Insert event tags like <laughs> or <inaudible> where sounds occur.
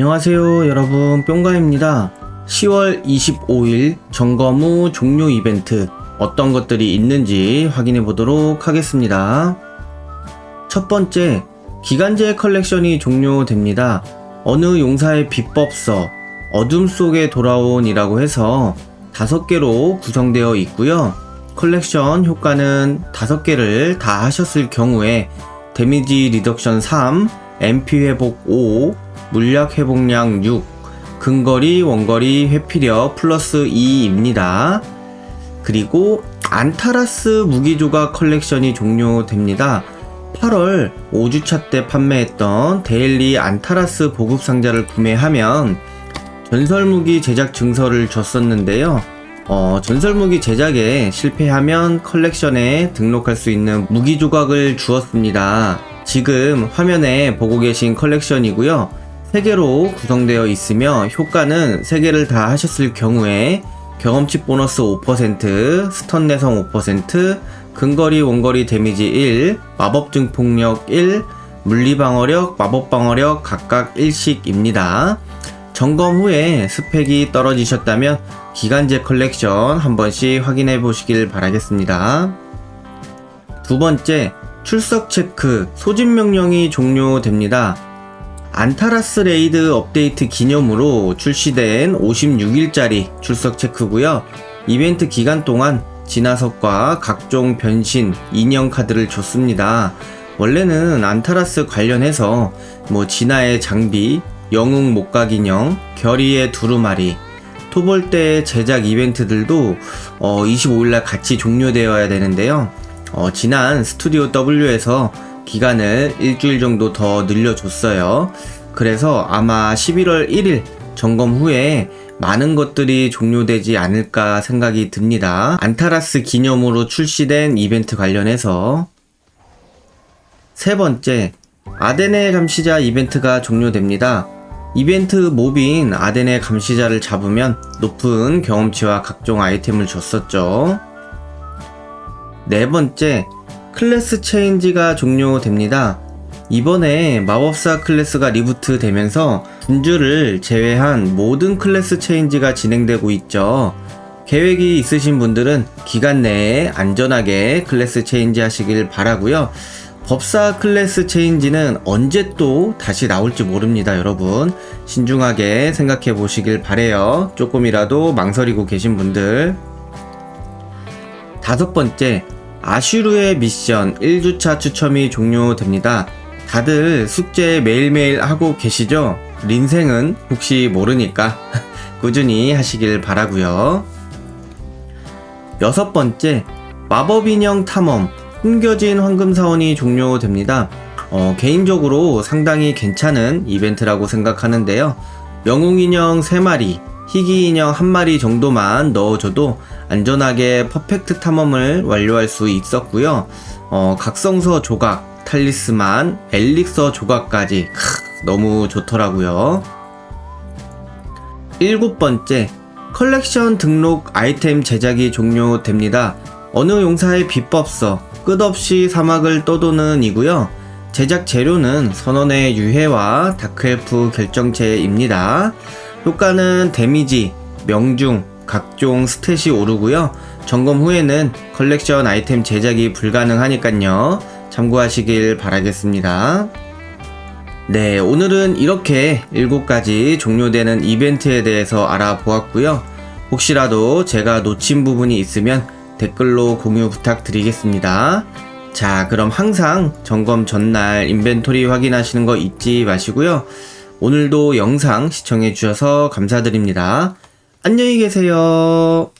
안녕하세요 여러분. 뿅가입니다. 10월 25일 점검 후 종료 이벤트 어떤 것들이 있는지 확인해 보도록 하겠습니다. 첫 번째 기간제 컬렉션이 종료됩니다. 어느 용사의 비법서 어둠 속에 돌아온 이라고 해서 5개로 구성되어 있고요. 컬렉션 효과는 5개를 다 하셨을 경우에 데미지 리덕션 3, MP 회복 5, 물약 회복량 6, 근거리, 원거리, 회피력 플러스 2입니다. 그리고 안타라스 무기조각 컬렉션이 종료됩니다. 8월 5주차 때 판매했던 데일리 안타라스 보급 상자를 구매하면 전설 무기 제작 증서를 줬었는데요. 어, 전설 무기 제작에 실패하면 컬렉션에 등록할 수 있는 무기 조각을 주었습니다. 지금 화면에 보고 계신 컬렉션이고요. 3개로 구성되어 있으며 효과는 3개를 다 하셨을 경우에 경험치 보너스 5%, 스턴 내성 5%, 근거리 원거리 데미지 1, 마법 증폭력 1, 물리 방어력, 마법 방어력 각각 1씩입니다. 점검 후에 스펙이 떨어지셨다면 기간제 컬렉션 한 번씩 확인해 보시길 바라겠습니다. 두 번째, 출석 체크, 소집 명령이 종료됩니다. 안타라스 레이드 업데이트 기념으로 출시된 56일짜리 출석 체크고요. 이벤트 기간 동안 진화석과 각종 변신, 인형 카드를 줬습니다. 원래는 안타라스 관련해서 뭐 진화의 장비, 영웅 목각 인형, 결의의 두루마리, 토벌대 제작 이벤트들도 어, 25일날 같이 종료되어야 되는데요. 어, 지난 스튜디오 W에서 기간을 일주일 정도 더 늘려줬어요. 그래서 아마 11월 1일 점검 후에 많은 것들이 종료되지 않을까 생각이 듭니다. 안타라스 기념으로 출시된 이벤트 관련해서 세 번째, 아데네 감시자 이벤트가 종료됩니다. 이벤트 몹인 아덴의 감시자를 잡으면 높은 경험치와 각종 아이템을 줬었죠. 네 번째, 클래스 체인지가 종료됩니다. 이번에 마법사 클래스가 리부트 되면서 분주를 제외한 모든 클래스 체인지가 진행되고 있죠. 계획이 있으신 분들은 기간 내에 안전하게 클래스 체인지 하시길 바라고요. 법사 클래스 체인지는 언제 또 다시 나올지 모릅니다, 여러분. 신중하게 생각해 보시길 바래요. 조금이라도 망설이고 계신 분들. 다섯 번째, 아슈르의 미션 1주차 추첨이 종료됩니다. 다들 숙제 매일매일 하고 계시죠? 린생은 혹시 모르니까 <laughs> 꾸준히 하시길 바라고요. 여섯 번째, 마법 인형 탐험 숨겨진 황금 사원이 종료됩니다. 어, 개인적으로 상당히 괜찮은 이벤트라고 생각하는데요. 영웅 인형 3마리, 희귀 인형 1마리 정도만 넣어줘도 안전하게 퍼펙트 탐험을 완료할 수 있었고요. 어, 각성서 조각, 탈리스만, 엘릭서 조각까지 크, 너무 좋더라고요. 일곱 번째, 컬렉션 등록 아이템 제작이 종료됩니다. 어느 용사의 비법서, 끝없이 사막을 떠도는 이고요. 제작 재료는 선원의 유해와 다크엘프 결정체입니다. 효과는 데미지, 명중, 각종 스탯이 오르고요. 점검 후에는 컬렉션 아이템 제작이 불가능하니깐요. 참고하시길 바라겠습니다. 네, 오늘은 이렇게 7가지 종료되는 이벤트에 대해서 알아보았고요. 혹시라도 제가 놓친 부분이 있으면 댓글로 공유 부탁드리겠습니다. 자, 그럼 항상 점검 전날 인벤토리 확인하시는 거 잊지 마시고요. 오늘도 영상 시청해 주셔서 감사드립니다. 안녕히 계세요.